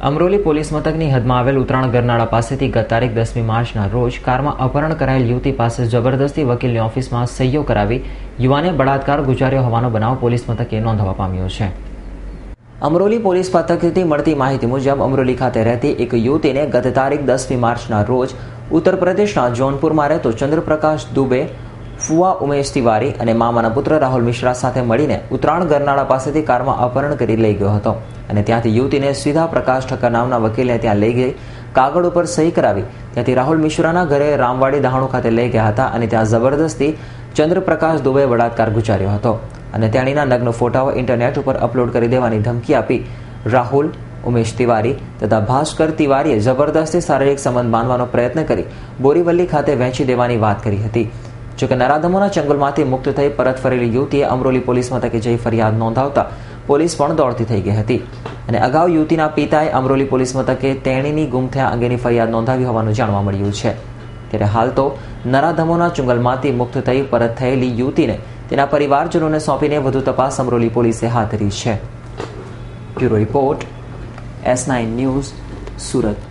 Amroli police મથકની હદમાં આવેલ ઉત્તરાયણ ગરનાળા પાસેથી ગત તારીખ દસમી માર્ચના રોજ કારમાં અપહરણ કરાયેલ યુવતી પાસે જબરદસ્તી વકીલની ઓફિસમાં સહીઓ કરાવી યુવાને બળાત્કાર ગુજાર્યો હોવાનો બનાવ પોલીસ મથકે નોંધવા પામ્યો છે. અમરોલી પોલીસ મથકથી મળતી માહિતી મુજબ અમરોલી ખાતે રહેતી એક યુવતીને ગત તારીખ દસમી માર્ચના રોજ ઉત્તર પ્રદેશના જોનપુરમાં રહેતો ચંદ્રપ્રકાશ દુબે ફુવા ઉમેશ તિવારી અને મામાના પુત્ર રાહુલ મિશ્રા સાથે મળીને ઉત્તરાયણ ગરનાળા પાસેથી કારમાં અપહરણ કરી લઈ ગયો હતો. અને ત્યાંથી યુવતીને સીધા પ્રકાશ ઠક્કર નામના વકીલને ત્યાં લઈ ગઈ, કાગળ ઉપર સહી કરાવી. ત્યાંથી રાહુલ મિશ્રાના ઘરે રામવાડી દહાણુ ખાતે લઈ ગયા હતા અને ત્યાં જબરદસ્તી ચંદ્રપ્રકાશ દુબે બળાત્કાર ગુજાર્યો હતો. અને તેણીના નગ્ન ફોટાઓ ઇન્ટરનેટ ઉપર અપલોડ કરી દેવાની ધમકી આપી રાહુલ, ઉમેશ તિવારી તથા ભાસ્કર તિવારીએ જબરદસ્તી શારીરિક સંબંધ બાંધવાનો પ્રયત્ન કરી બોરીવલ્લી ખાતે વહેંચી દેવાની વાત કરી હતી. જોકે નરાધમોના ચંગલમાંથી મુક્ત થઈ પરત ફરેલી યુવતીએ અમરોલી પોલીસ મથકે જઈ ફરિયાદ નોંધાવતા પોલીસ પણ દોડતી થઈ ગઈ હતી. અને અગાઉ યુવતીના પિતાએ અમરોલી પોલીસ મથકે તેણીની ગુમ થયા અંગેની ફરિયાદ નોંધાવી હોવાનું જાણવા મળ્યું છે. ત્યારે હાલ તો નરાધમોના ચુંગલમાંથી મુક્ત થઈ પરત થયેલી યુવતીને તેના પરિવારજનોને સોંપીને વધુ તપાસ અમરોલી પોલીસે હાથ ધરી છે. Bureau report, S nine news, Surat.